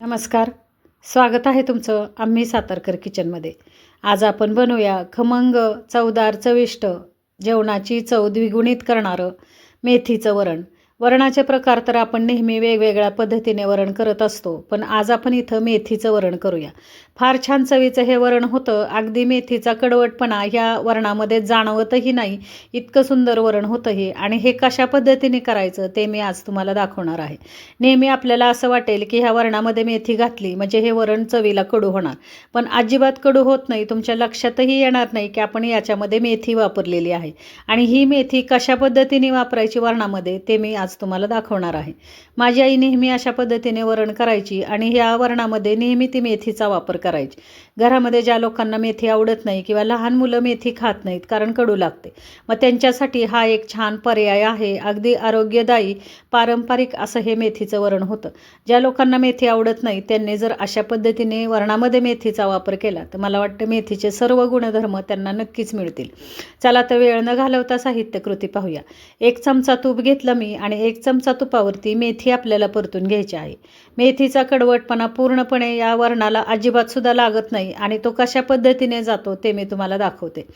नमस्कार. स्वागत आहे तुमचं आम्ही सातारकर किचनमध्ये. आज आपण बनवूया खमंग चवदार चविष्ट जेवणाची चव द्विगुणित करणारं मेथीचं वरण. वरणाचे प्रकार तर आपण नेहमी वेगवेगळ्या पद्धतीने वरण करत असतो पण आज आपण इथं मेथीचं वरण करूया. फार छान चवीचं हे वरण होतं अगदी मेथीचा कडवटपणा ह्या वरणामध्ये जाणवतही नाही इतकं सुंदर वरण होतं हे आणि हे कशा पद्धतीने करायचं ते मी आज तुम्हाला दाखवणार आहे. नेहमी आपल्याला असं वाटेल की ह्या वरणामध्ये मेथी घातली म्हणजे हे वरण चवीला कडू होणार. पण अजिबात कडू होत नाही तुमच्या लक्षातही येणार नाही की आपण याच्यामध्ये मेथी वापरलेली आहे. आणि ही मेथी कशा पद्धतीने वापरायची वरणामध्ये ते मी आज तुम्हाला दाखवणार आहे. माझी आई नेहमी अशा पद्धतीने वरण करायची आणि ह्या वरणामध्ये नेहमी ती मेथीचा वापर करायची. घरामध्ये ज्या लोकांना मेथी आवडत नाही किंवा लहान मुलं मेथी खात नाहीत कारण कडू लागते. मग त्यांच्यासाठी हा एक छान पर्याय आहे. अगदी आरोग्यदायी पारंपरिक असं हे मेथीचं वरण होतं. ज्या लोकांना मेथी आवडत नाही त्यांनी जर अशा पद्धतीने वरणामध्ये मेथीचा वापर केला तर मला वाटतं मेथीचे सर्व गुणधर्म त्यांना नक्कीच मिळतील. चला तर वेळ न घालवता साहित्य कृती पाहूया. एक चमचा तूप घेतलं मी आणि एक चमचा तुपावरती मेथी आपल्याला परतून घ्यायची आहे. मेथीचा कडवटपणा पूर्णपणे या वरणाला अजिबात सुद्धा लागत नाही आणि तो कशा पद्धतीने जातो ते मी तुम्हाला दाखवते.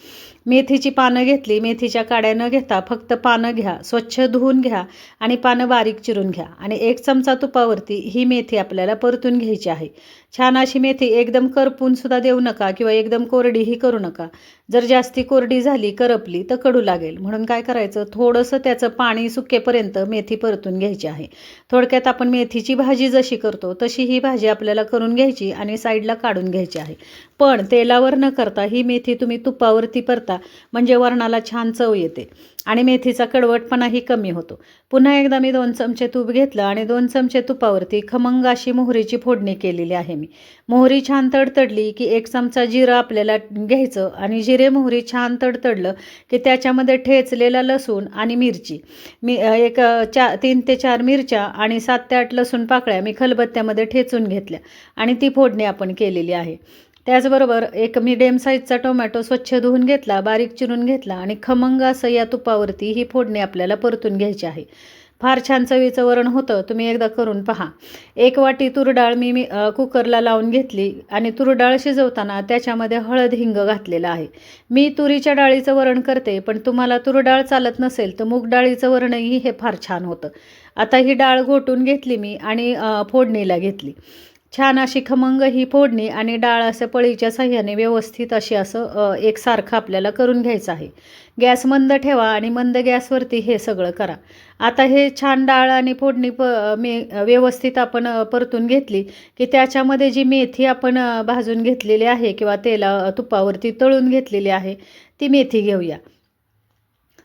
मेथीची पानं घेतली मेथीच्या काड्या न घेता फक्त पानं घ्या स्वच्छ धुवून घ्या आणि पानं बारीक चिरून घ्या आणि एक चमचा तुपावरती ही मेथी आपल्याला परतून घ्यायची आहे. छान अशी मेथी एकदम करपून सुद्धा देऊ नका किंवा एकदम कोरडीही करू नका. जर जास्ती कोरडी झाली करपली तर कडू लागेल. म्हणून काय करायचं? थोडंसं त्याचं पाणी सुकेपर्यंत मेथी परतून घ्यायची आहे. थोडक्यात आपण मेथीची भाजी जशी करतो तशी ही भाजी आपल्याला करून घ्यायची आणि साईडला काढून घ्यायची आहे. पण तेलावर न करता ही मेथी तुम्ही तुपावरती परता म्हणजे वरणाला छान चव येते. आणि मेथीचा कडवटपणाही कमी होतो. पुन्हा एकदा मी दोन चमचे तूप घेतलं आणि दोन चमचे तुपावरती खमंग अशी मोहरीची फोडणी केलेली आहे मी. मोहरी छान तडतडली की एक चमचा जिरं आपल्याला घ्यायचं आणि जिरे मोहरी छान तडतडलं की त्याच्यामध्ये ठेचलेला लसूण आणि मिरची. मी एक चा तीन ते चार मिरच्या आणि सात ते आठ लसूण पाकळ्या मी खलबत्त्यामध्ये ठेचून घेतल्या आणि ती फोडणी आपण केलेली आहे. त्याचबरोबर एक मिडियम साईजचा टोमॅटो स्वच्छ धुवून घेतला बारीक चिरून घेतला आणि खमंग असं या तुपावरती ही फोडणी आपल्याला परतून घ्यायची आहे. फार छान चवीचं वरण होतं तुम्ही एकदा करून पहा. एक वाटी तुरडाळ मी मी कुकरला लावून घेतली आणि तुरडाळ शिजवताना त्याच्यामध्ये हळद हिंग घातलेलं आहे. मी तुरीच्या डाळीचं वरण करते पण तुम्हाला तुरडाळ चालत नसेल तर मूग डाळीचं वरणही हे फार छान होतं. आता ही डाळ घोटून घेतली मी आणि फोडणीला घेतली. छान अशी खमंग ही फोडणी आणि डाळ असं पळीच्या साह्याने व्यवस्थित अशी असं एकसारखं आपल्याला करून घ्यायचं आहे. गॅस मंद ठेवा आणि मंद गॅसवरती हे सगळं करा. आता हे छान डाळ आणि फोडणी प मे व्यवस्थित आपण परतून घेतली की त्याच्यामध्ये जी मेथी आपण भाजून घेतलेली आहे किंवा तेला तुपावरती तळून घेतलेली आहे ती मेथी घेऊया.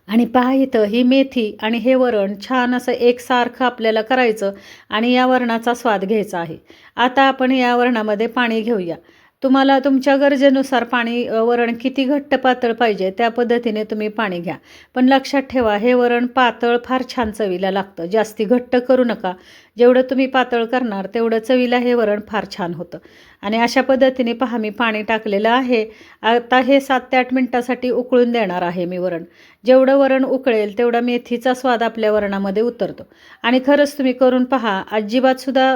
आणि पहा इथं ही मेथी आणि हे वरण छान असं एकसारखं आपल्याला करायचं आणि या वरणाचा स्वाद घ्यायचा आहे. आता आपण या वरणामध्ये पाणी घेऊया. तुम्हाला तुमच्या गरजेनुसार पाणी वरण किती घट्ट पातळ पाहिजे त्या पद्धतीने तुम्ही पाणी घ्या. पण लक्षात ठेवा हे वरण पातळ फार छान चवीला लागतं. जास्ती घट्ट करू नका. जेवढं तुम्ही पातळ करणार तेवढं चवीला हे वरण फार छान होतं. आणि अशा पद्धतीने पहा मी पाणी टाकलेलं आहे. आता हे सात ते आठ मिनटासाठी उकळून देणार आहे मी वरण. जेवढं वरण उकळेल तेवढा मेथीचा स्वाद आपल्या वरणामध्ये उतरतो. आणि खरंच तुम्ही करून पहा अजिबातसुद्धा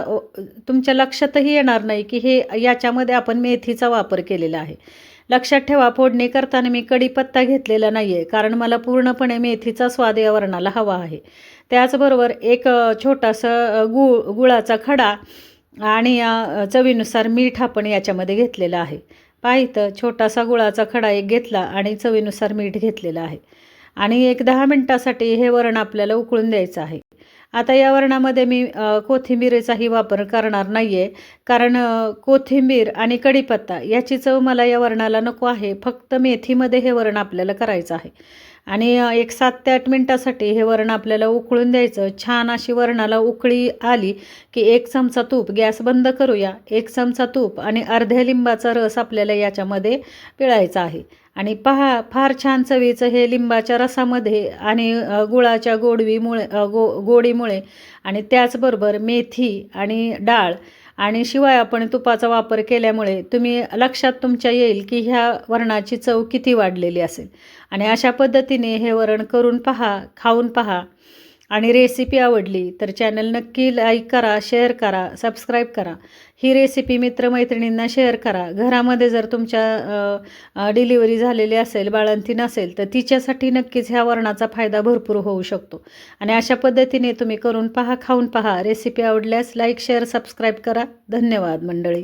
तुमच्या लक्षातही येणार नाही की हे याच्यामध्ये आपण मेथीचा वापर केलेला आहे. लक्षात ठेवा फोडणी करताना मी कढीपत्ता घेतलेला नाही आहे कारण मला पूर्णपणे मेथीचा स्वाद या वरणाला हवा आहे. त्याचबरोबर एक छोटासा गुळ गुळाचा खडा आणि चवीनुसार मीठ आपण याच्यामध्ये घेतलेलं आहे. पाहितं छोटासा गुळाचा खडा एक घेतला आणि चवीनुसार मीठ घेतलेलं आहे. आणि एक दहा मिनटासाठी हे वरण आपल्याला उकळून द्यायचं आहे. आता या वरणामध्ये मी कोथिंबीरीचाही वापर करणार नाही आहे कारण कोथिंबीर आणि कढीपत्ता याची चव मला या वरणाला नको आहे. फक्त मेथीमध्ये हे वरण आपल्याला करायचं आहे. आणि एक सात ते आठ मिनटासाठी हे वरण आपल्याला उकळून द्यायचं. छान अशी वरणाला उकळी आली की एक चमचा तूप गॅस बंद करूया. एक चमचा तूप आणि अर्ध्या लिंबाचा रस आपल्याला याच्यामध्ये पिळायचा आहे. आणि पहा फार छान चवीचं हे लिंबाच्या रसामध्ये आणि गुळाच्या गोडवीमुळे गो गोडीमुळे आणि त्याचबरोबर मेथी आणि डाळ आणि शिवाय आपण तुपाचा वापर केल्यामुळे तुम्ही लक्षात तुमच्या येईल की ह्या वरणाची चव किती वाढलेली असेल. आणि अशा पद्धतीने हे वरण करून पहा खाऊन पहा. आणि रेसिपी आवडली तर चॅनल नक्की लाईक करा शेअर करा सबस्क्राईब करा. ही रेसिपी मित्रमैत्रिणींना शेअर करा. घरामध्ये जर तुमच्या डिलिव्हरी झालेली असेल बाळंती असेल तर तिच्यासाठी नक्कीच ह्या वरणाचा फायदा भरपूर होऊ शकतो. आणि अशा पद्धतीने तुम्ही करून पहा खाऊन पहा. रेसिपी आवडल्यास लाईक शेअर सबस्क्राईब करा. धन्यवाद मंडळी.